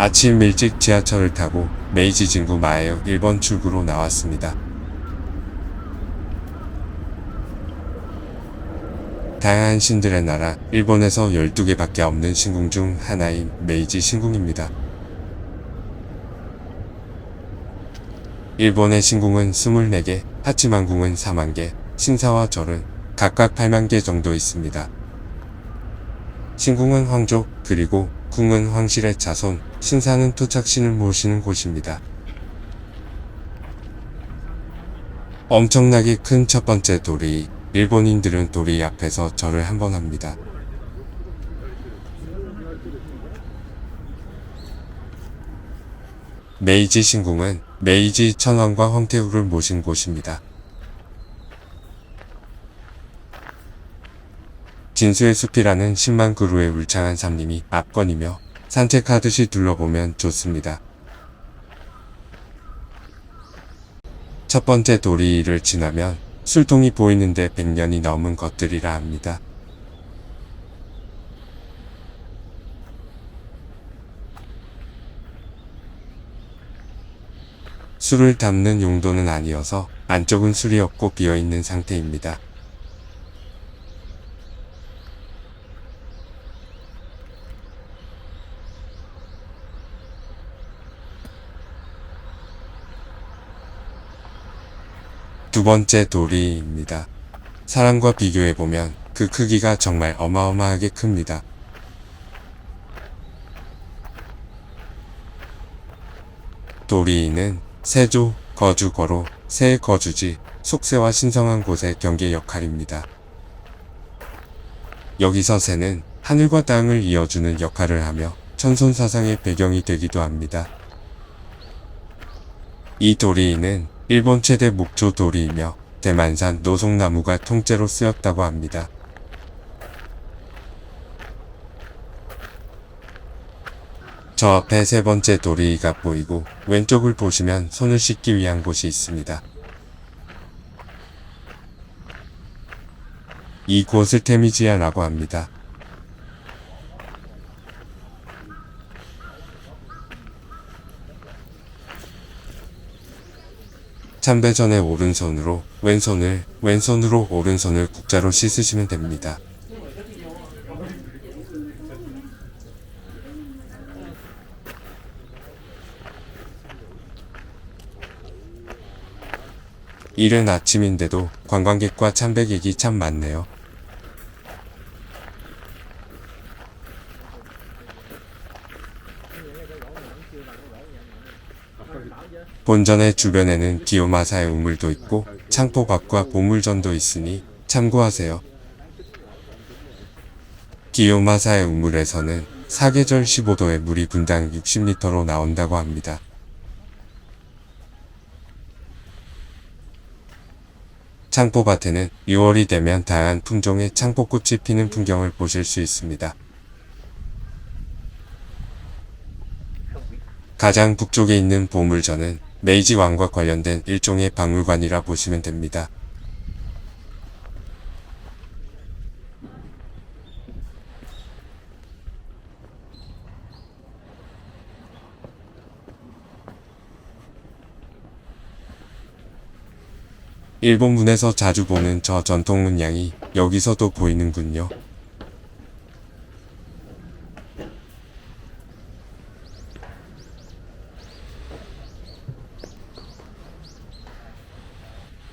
아침 일찍 지하철을 타고 메이지 진구 마에역 1번 출구로 나왔습니다. 다양한 신들의 나라, 일본에서 12개밖에 없는 신궁 중 하나인 메이지 신궁입니다. 일본의 신궁은 24개, 하치만궁은 4만 개, 신사와 절은 각각 8만 개 정도 있습니다. 신궁은 황족, 그리고 궁은 황실의 자손, 신사는 토착신을 모시는 곳입니다. 엄청나게 큰 첫 번째 도리, 일본인들은 도리 앞에서 절을 한 번 합니다. 메이지 신궁은 메이지 천황과 황태후를 모신 곳입니다. 진수의 숲이라는 10만 그루의 울창한 산림이 압권이며 산책하듯이 둘러보면 좋습니다. 첫 번째 도리를 지나면 술통이 보이는데 100년이 넘은 것들이라 합니다. 술을 담는 용도는 아니어서 안쪽은 술이 없고 비어있는 상태입니다. 두 번째 도리입니다. 사람과 비교해보면 그 크기가 정말 어마어마하게 큽니다. 도리는 세조, 거주, 거로, 새 거주지, 속세와 신성한 곳의 경계 역할입니다. 여기서 새는 하늘과 땅을 이어주는 역할을 하며 천손 사상의 배경이 되기도 합니다. 이 도리는 일본 최대 목조 도리이며 대만산 노송나무가 통째로 쓰였다고 합니다. 저 앞에 세 번째 도리가 보이고 왼쪽을 보시면 손을 씻기 위한 곳이 있습니다. 이곳을 테미지야라고 합니다. 참배 전에 오른손으로 왼손을 왼손으로 오른손을 국자로 씻으시면 됩니다. 이른 아침인데도 관광객과 참배객이 참 많네요. 본전의 주변에는 기요마사의 우물도 있고 창포 밖과 보물전도 있으니 참고하세요. 기요마사의 우물에서는 사계절 15도에 물이 분당 60리터로 나온다고 합니다. 창포밭에는 6월이 되면 다양한 품종의 창포꽃이 피는 풍경을 보실 수 있습니다. 가장 북쪽에 있는 보물전은 메이지 왕과 관련된 일종의 박물관이라 보시면 됩니다. 일본 문에서 자주 보는 저 전통 문양이 여기서도 보이는군요.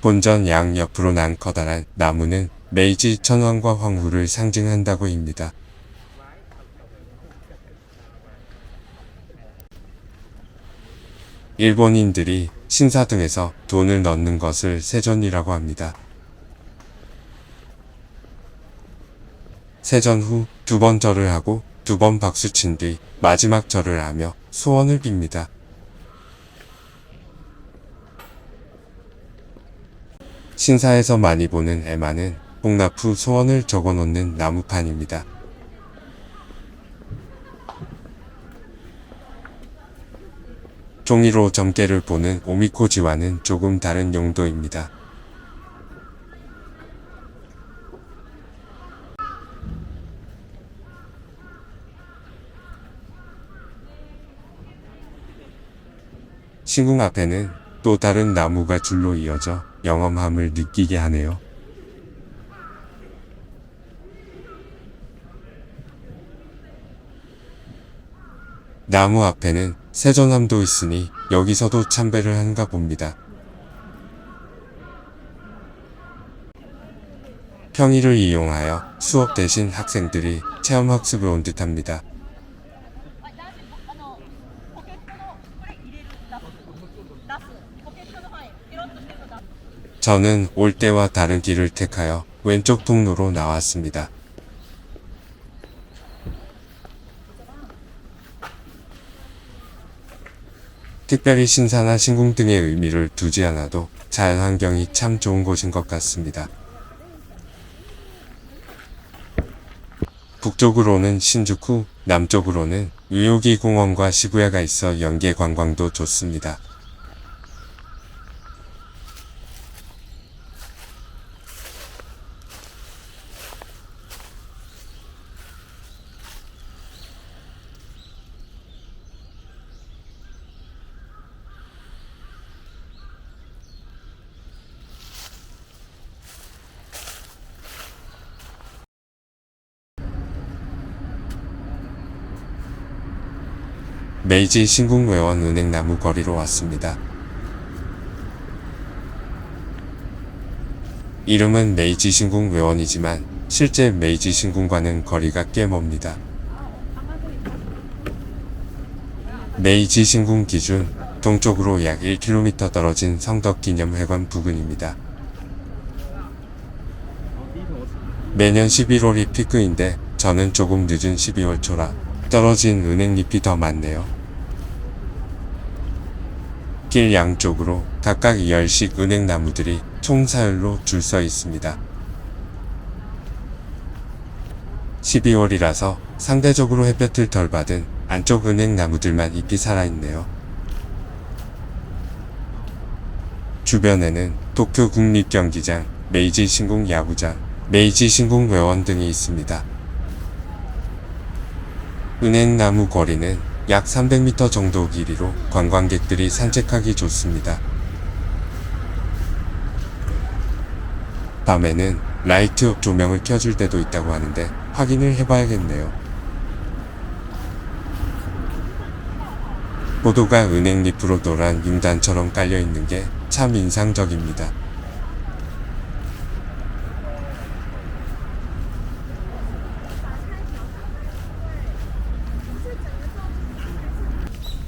본전 양 옆으로 난 커다란 나무는 메이지 천황과 황후를 상징한다고 입니다. 일본인들이 신사 등에서 돈을 넣는 것을 세전이라고 합니다. 세전 후 두 번 절을 하고 두 번 박수 친 뒤 마지막 절을 하며 소원을 빕니다. 신사에서 많이 보는 에마는 후 소원을 적어 놓는 나무판입니다. 종이로 점괘를 보는 오미코지와는 조금 다른 용도입니다. 신궁 앞에는 또 다른 나무가 줄로 이어져 영험함을 느끼게 하네요. 나무 앞에는 세전함도 있으니 여기서도 참배를 한가 봅니다. 평일을 이용하여 수업 대신 학생들이 체험학습을 온 듯합니다. 저는 올 때와 다른 길을 택하여 왼쪽 통로로 나왔습니다. 특별히 신사나 신궁 등의 의미를 두지 않아도 자연환경이 참 좋은 곳인 것 같습니다. 북쪽으로는 신주쿠, 남쪽으로는 유요기 공원과 시부야가 있어 연계 관광도 좋습니다. 메이지 신궁외원 은행나무 거리로 왔습니다. 이름은 메이지 신궁외원이지만 실제 메이지 신궁과는 거리가 꽤 멉니다. 메이지 신궁 기준 동쪽으로 약 1km 떨어진 성덕기념회관 부근입니다. 매년 11월이 피크인데 저는 조금 늦은 12월 초라 떨어진 은행잎이 더 많네요. 길 양쪽으로 각각 2열씩 은행나무들이 총사열로 줄 서 있습니다. 12월이라서 상대적으로 햇볕을 덜 받은 안쪽 은행나무들만 잎이 살아있네요. 주변에는 도쿄 국립경기장, 메이지 신궁 야구장, 메이지 신궁 외원 등이 있습니다. 은행나무 거리는 약 300m 정도 길이로 관광객들이 산책하기 좋습니다. 밤에는 라이트 조명을 켜줄 때도 있다고 하는데 확인을 해봐야겠네요. 포도가 은행잎으로 노란 융단처럼 깔려 있는 게 참 인상적입니다.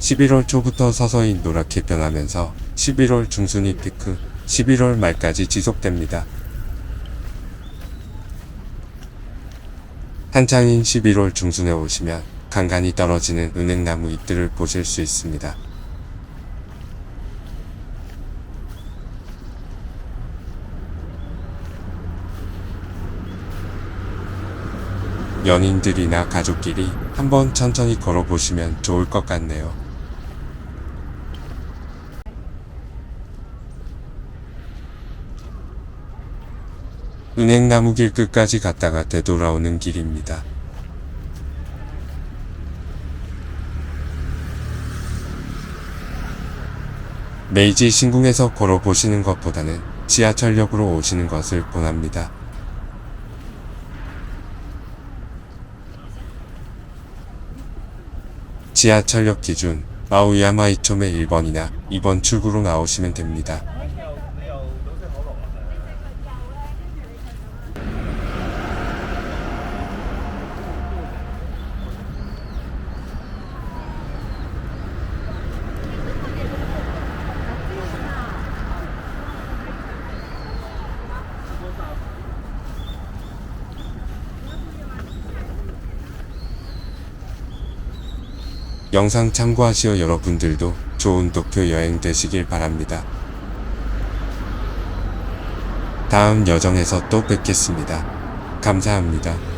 (11월) 초부터 서서히 노랗게 변하면서 (11월) 중순이 피크 (11월) 말까지 지속됩니다. 한창인 11월 중순에 오시면 간간히 떨어지는 은행나무 잎들을 보실 수 있습니다. 연인들이나 가족끼리 한번 천천히 걸어보시면 좋을 것 같네요. 은행나무 길 끝까지 갔다가 되돌아오는 길입니다. 메이지 신궁에서 걸어 보시는 것보다는 지하철역으로 오시는 것을 권합니다. 지하철역 기준 마우야마 이초메 1번이나 2번 출구로 나오시면 됩니다. 영상 참고하시어 여러분들도 좋은 도쿄 여행 되시길 바랍니다. 다음 여정에서 또 뵙겠습니다. 감사합니다.